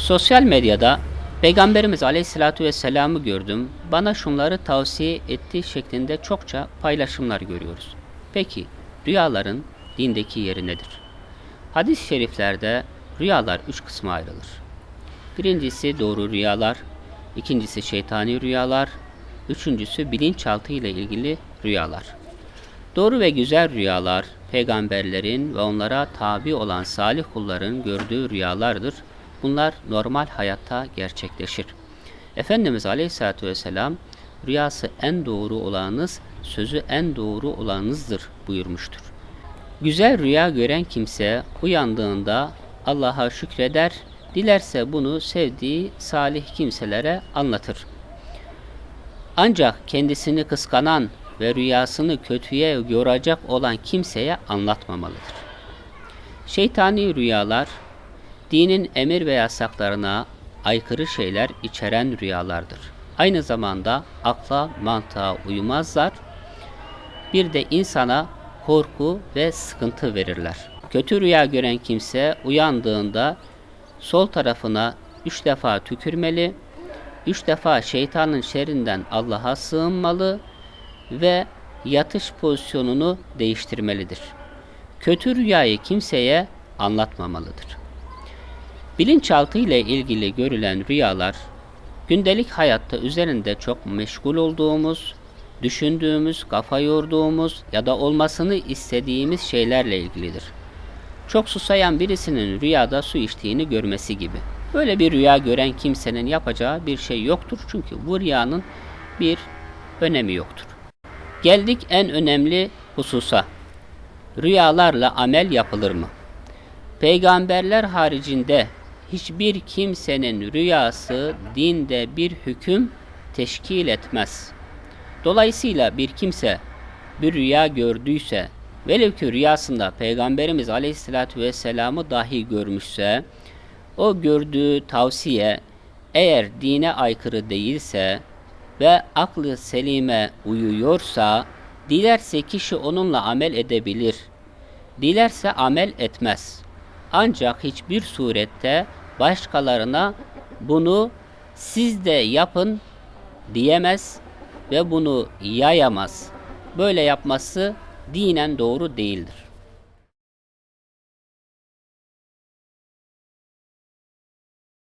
Sosyal medyada Peygamberimiz Aleyhisselatü Vesselam'ı gördüm. Bana şunları tavsiye ettiği şeklinde çokça paylaşımlar görüyoruz. Peki rüyaların dindeki yeri nedir? Hadis-i şeriflerde rüyalar üç kısma ayrılır. Birincisi doğru rüyalar, ikincisi şeytani rüyalar, üçüncüsü bilinçaltı ile ilgili rüyalar. Doğru ve güzel rüyalar, peygamberlerin ve onlara tabi olan salih kulların gördüğü rüyalardır. Bunlar normal hayatta gerçekleşir. Efendimiz Aleyhisselatü Vesselam, rüyası en doğru olanınız, sözü en doğru olanınızdır buyurmuştur. Güzel rüya gören kimse uyandığında Allah'a şükreder, dilerse bunu sevdiği salih kimselere anlatır. Ancak kendisini kıskanan ve rüyasını kötüye yoracak olan kimseye anlatmamalıdır. Şeytani rüyalar, dinin emir ve yasaklarına aykırı şeyler içeren rüyalardır. Aynı zamanda akla, mantığa uymazlar. Bir de insana korku ve sıkıntı verirler. Kötü rüya gören kimse uyandığında sol tarafına üç defa tükürmeli, üç defa şeytanın şerrinden Allah'a sığınmalı ve yatış pozisyonunu değiştirmelidir. Kötü rüyayı kimseye anlatmamalıdır. Bilinçaltı ile ilgili görülen rüyalar, gündelik hayatta üzerinde çok meşgul olduğumuz, düşündüğümüz, kafa yorduğumuz ya da olmasını istediğimiz şeylerle ilgilidir. Çok susayan birisinin rüyada su içtiğini görmesi gibi. Böyle bir rüya gören kimsenin yapacağı bir şey yoktur çünkü bu rüyanın bir önemi yoktur. Geldik en önemli hususa. Rüyalarla amel yapılır mı? Peygamberler haricinde hiçbir kimsenin rüyası dinde bir hüküm teşkil etmez. Dolayısıyla bir kimse bir rüya gördüyse velev ki rüyasında Peygamberimiz Aleyhisselatü Vesselam'ı dahi görmüşse o gördüğü tavsiye eğer dine aykırı değilse ve aklı selime uyuyorsa dilerse kişi onunla amel edebilir. Dilerse amel etmez. Ancak hiçbir surette başkalarına bunu siz de yapın diyemez ve bunu yayamaz. Böyle yapması dinen doğru değildir.